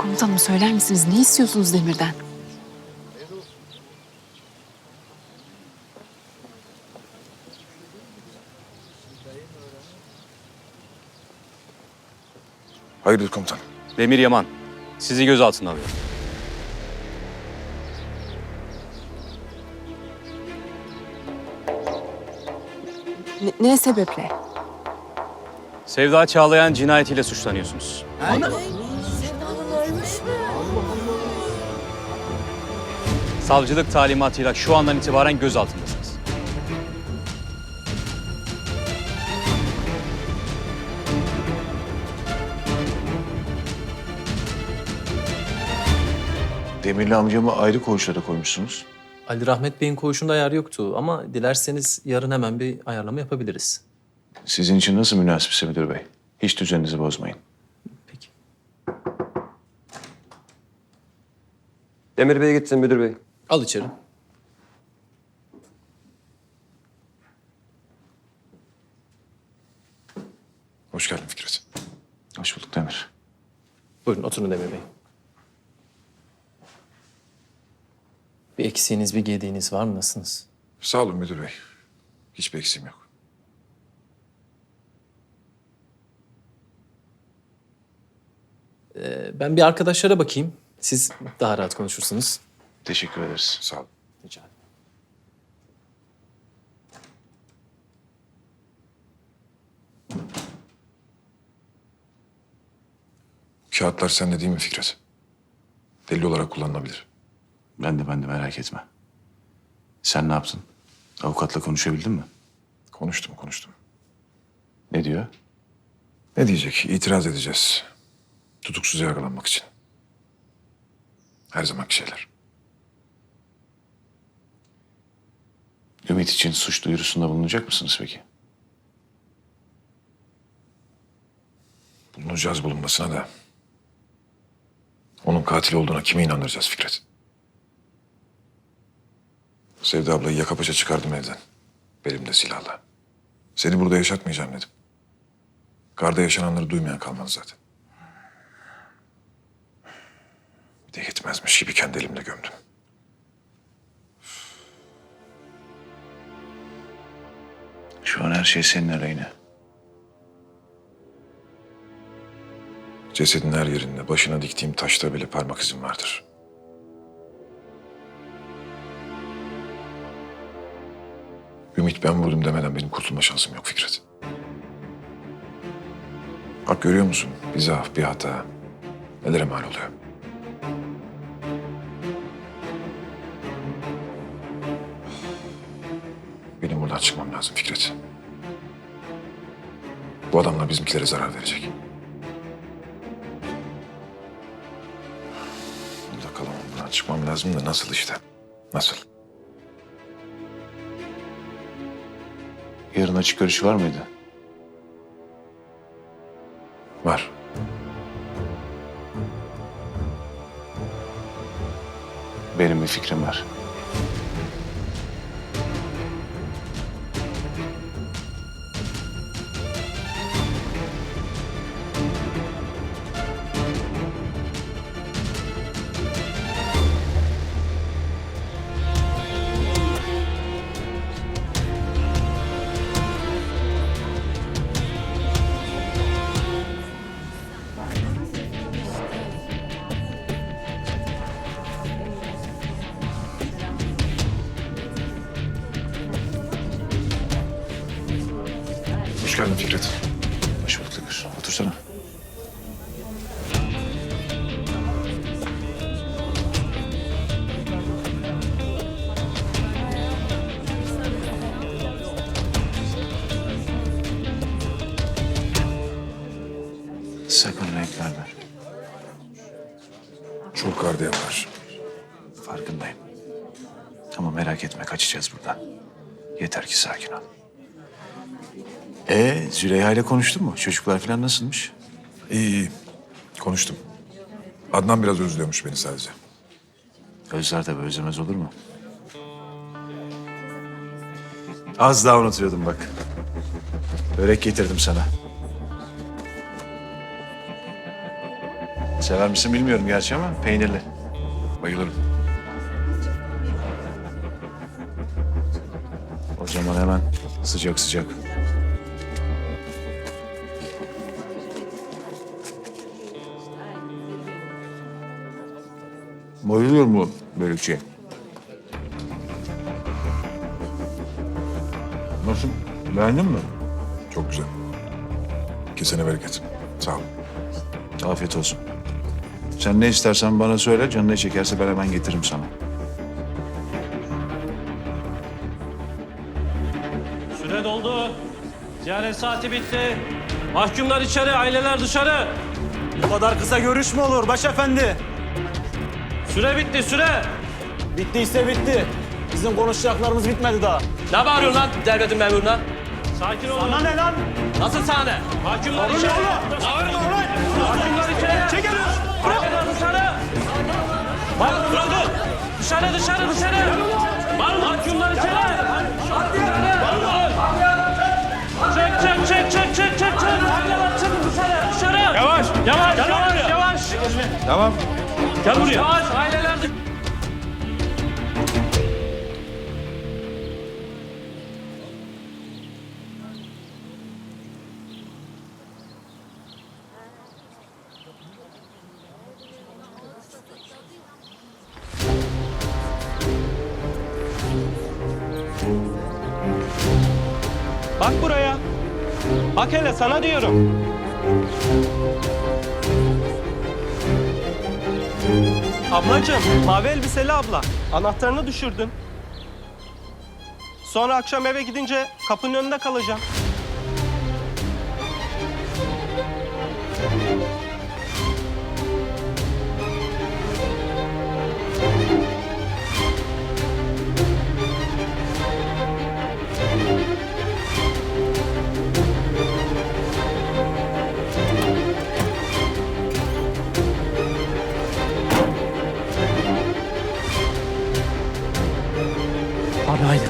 Komutanım söyler misiniz ne istiyorsunuz Demir'den? Hayırdır komutanım? Demir Yaman, sizi gözaltına alıyor. Ne, ne sebeple? Sevda Çağlayan cinayetiyle suçlanıyorsunuz. Savcılık talimatıyla şu andan itibaren gözaltındasınız. Demirli amcamı ayrı koğuşlara koymuşsunuz. Ali Rahmet Bey'in koğuşunda yer yoktu ama dilerseniz yarın hemen bir ayarlama yapabiliriz. Sizin için nasıl münasipse müdür bey? Hiç düzeninizi bozmayın. Demir Bey gitsin müdür bey. Al içeri. Hoş geldin Fikret. Hoş bulduk Demir. Buyurun oturun Demir Bey. Bir eksiğiniz, bir gediğiniz var mı? Nasılsınız? Sağ olun müdür bey. Hiçbir eksiğim yok. Ee, ben bir arkadaşlara bakayım. Siz daha rahat konuşursunuz. Teşekkür ederiz. Sağ olun. Rica ederim. Kağıtlar sende değil mi Fikret? Delil olarak kullanılabilir. Ben de ben de merak etme. Sen ne yaptın? Avukatla konuşabildin mi? Konuştum konuştum. Ne diyor? Ne diyecek? İtiraz edeceğiz. Tutuksuz yargılanmak için. Her zamanki şeyler. Ümit için suç duyurusunda bulunacak mısınız peki? Bulunacağız bulunmasına da. Onun katil olduğuna kime inandıracağız Fikret? Sevda ablayı yaka paça çıkardım evden. Belimde silahla. Seni burada yaşatmayacağım dedim. Garda yaşananları duymayan kalmadı zaten. Bir de yetmezmiş gibi kendi elimle gömdüm. Şu an her şey senin aleyhine. Cesedin her yerinde, başına diktiğim taşta bile parmak izim vardır. Ümit ben vurdum demeden benim kurtulma şansım yok Fikret. Bak görüyor musun? Bir zaaf, bir hata. Nelere mal oluyor? Buradan çıkmam lazım Fikret. Bu adamlar bizimkilere zarar verecek. Burada kalamam. Buradan çıkmam lazım da nasıl işte? Nasıl? Yarın açık görüşü var mıydı? Geldin Fikret. Hoş bulduk. Otursana. Sakın renk verme. Çok gardiyan var. Farkındayım. Ama merak etme kaçacağız buradan. Yeter ki sakin ol. Ee, Züleyha ile konuştun mu? Çocuklar falan nasılmış? İyi iyi. Konuştum. Adnan biraz özlüyormuş beni sadece. Özler tabii özlemez olur mu? Az daha unutuyordum bak. Börek getirdim sana. Sever misin bilmiyorum gerçi ama peynirli. Bayılırım. O zaman hemen sıcak sıcak. Bayılıyorum bu börükçüye. Nasıl? Beğendin mi? Çok güzel. Kesene bereket. Sağ ol. Afiyet olsun. Sen ne istersen bana söyle, canın ne çekerse ben hemen getiririm sana. Süre doldu. Ziyaret saati bitti. Mahkumlar içeri, aileler dışarı. Bu kadar kısa görüş mü olur başefendi? Süre bitti, süre. Bittiyse bitti. Bizim konuşacaklarımız bitmedi daha. Ne bağırıyorsun lan devletin memuruna? Sakin olun. Sana ne lan? Nasıl sahne? Mahkumlar içeri. Bağırma ulan! Mahkumlar içeri. Çekil! Aileler dışarı. Dur, dur. Dışarı, dışarı, dışarı. Mahkumlar içeri. Çek, çek, çek, çek, çek, çek, çek. Aileler çık dışarı, dışarı. Yavaş, yavaş, yavaş, yavaş. Tamam. Gel buraya. Yavaş, aileler. Bak buraya. Bak hele sana diyorum. Ablacığım, mavi elbiseli abla. Anahtarını düşürdün. Sonra akşam eve gidince kapının önünde kalacağım. Günaydın.